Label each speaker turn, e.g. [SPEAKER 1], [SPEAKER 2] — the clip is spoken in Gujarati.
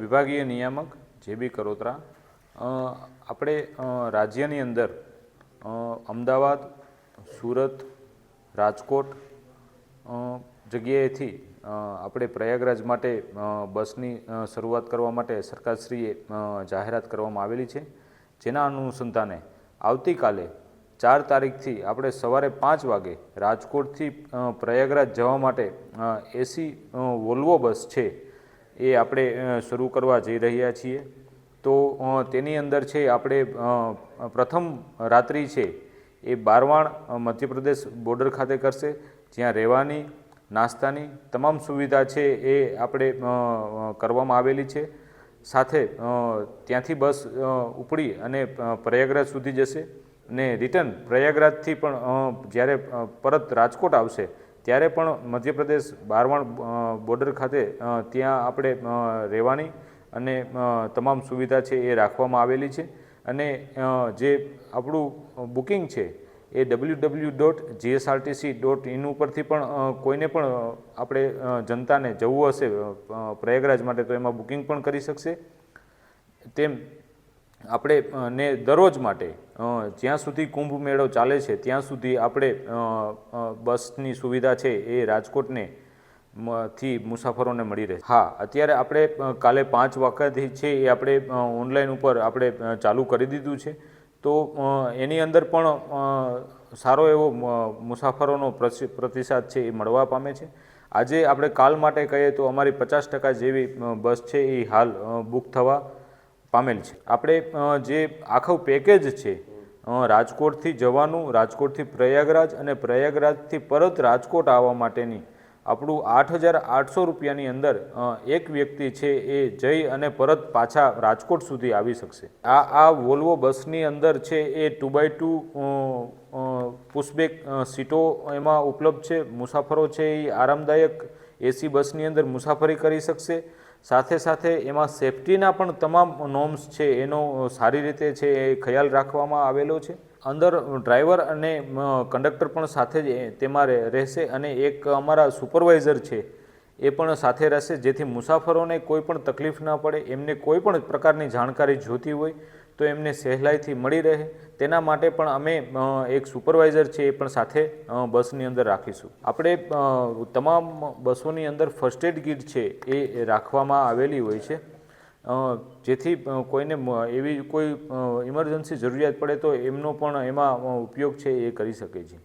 [SPEAKER 1] વિભાગીય નિયામક જે બી કરોત્રા આપણે રાજ્યની અંદર અમદાવાદ, સુરત, રાજકોટ જગ્યાએથી આપણે પ્રયાગરાજ માટે બસની શરૂઆત કરવા માટે સરકારશ્રીએ જાહેરાત કરવામાં આવેલી છે. જેના અનુસંધાને આવતીકાલે ચાર તારીખથી આપણે સવારે પાંચ વાગે રાજકોટથી પ્રયાગરાજ જવા માટે એસી વોલ્વો બસ છે એ આપણે શરૂ કરવા જઈ રહ્યા છીએ. તો તેની અંદર છે આપણે પ્રથમ રાત્રિ છે એ બારવાણ મધ્યપ્રદેશ બોર્ડર ખાતે કરશે, જ્યાં રહેવાની, નાસ્તાની તમામ સુવિધા છે એ આપણે કરવામાં આવેલી છે. સાથે ત્યાંથી બસ ઉપડી અને પ્રયાગરાજ સુધી જશે. અને રિટર્ન પ્રયાગરાજથી પણ જ્યારે પરત રાજકોટ આવશે ત્યારે પણ મધ્યપ્રદેશ બારવાણ બોર્ડર ખાતે ત્યાં આપણે રહેવાની અને તમામ સુવિધા છે એ રાખવામાં આવેલી છે. અને જે આપણું બુકિંગ છે એ W W dot GSRTC dot in ઉપરથી પણ કોઈને પણ આપણે જનતાને જવું હશે પ્રયાગરાજ માટે તો એમાં બુકિંગ પણ કરી શકશે. તેમ આપણે ને દરરોજ માટે જ્યાં સુધી કુંભ મેળો ચાલે છે, ત્યાં સુધી આપણે બસની સુવિધા છે એ રાજકોટને થી મુસાફરોને મળી રહે. હા, અત્યારે આપણે કાલે પાંચ વાગ્યાથી છે એ આપણે ઓનલાઈન ઉપર આપણે ચાલુ કરી દીધું છે. તો એની અંદર પણ સારો એવો મુસાફરોનો પ્રતિસાદ છે એ મળવા પામે છે. આજે આપણે કાલ માટે કહીએ તો અમારી પચાસ ટકા જેવી બસ છે એ હાલ બુક થવા પામેલ છે. આપણે જે આખું પેકેજ છે રાજકોટથી જવાનું, રાજકોટથી પ્રયાગરાજ અને પ્રયાગરાજથી પરત રાજકોટ આવવા માટેની આપણું આઠ હજાર આઠસો રૂપિયાની અંદર એક વ્યક્તિ છે એ જઈ અને પરત પાછા રાજકોટ સુધી આવી શકશે. આ આ વોલ્વો બસની અંદર છે એ ટુ બાય ટુ પુશબેક સીટો એમાં ઉપલબ્ધ છે. મુસાફરો છે એ આરામદાયક એસી બસની અંદર મુસાફરી કરી શકશે. સાથે સાથે એમાં સેફટીના પણ તમામ નોર્મ્સ છે, એનો સારી રીતે છે એ ખ્યાલ રાખવામાં આવેલો છે. અંદર ડ્રાઈવર અને કંડક્ટર પણ સાથે જ તેમાં રહે- રહેશે અને એક અમારા સુપરવાઇઝર છે એ પણ સાથે રહેશે, જેથી મુસાફરોને કોઈ પણ તકલીફ ન પડે, એમને કોઈ પણ પ્રકારની જાણકારી જોતી હોય તો એમને સહેલાઈથી મળી રહે. તેના માટે પણ અમે એક સુપરવાઇઝર છે એ પણ સાથે બસની અંદર રાખીશું. આપણે તમામ બસોની અંદર ફર્સ્ટ એડ કીટ છે એ રાખવામાં આવેલી હોય છે. જેથી કોઈને એવી કોઈ ઇમરજન્સી જરૂરિયાત પડે તો એમનો પણ એમાં ઉપયોગ છે એ કરી શકે છે.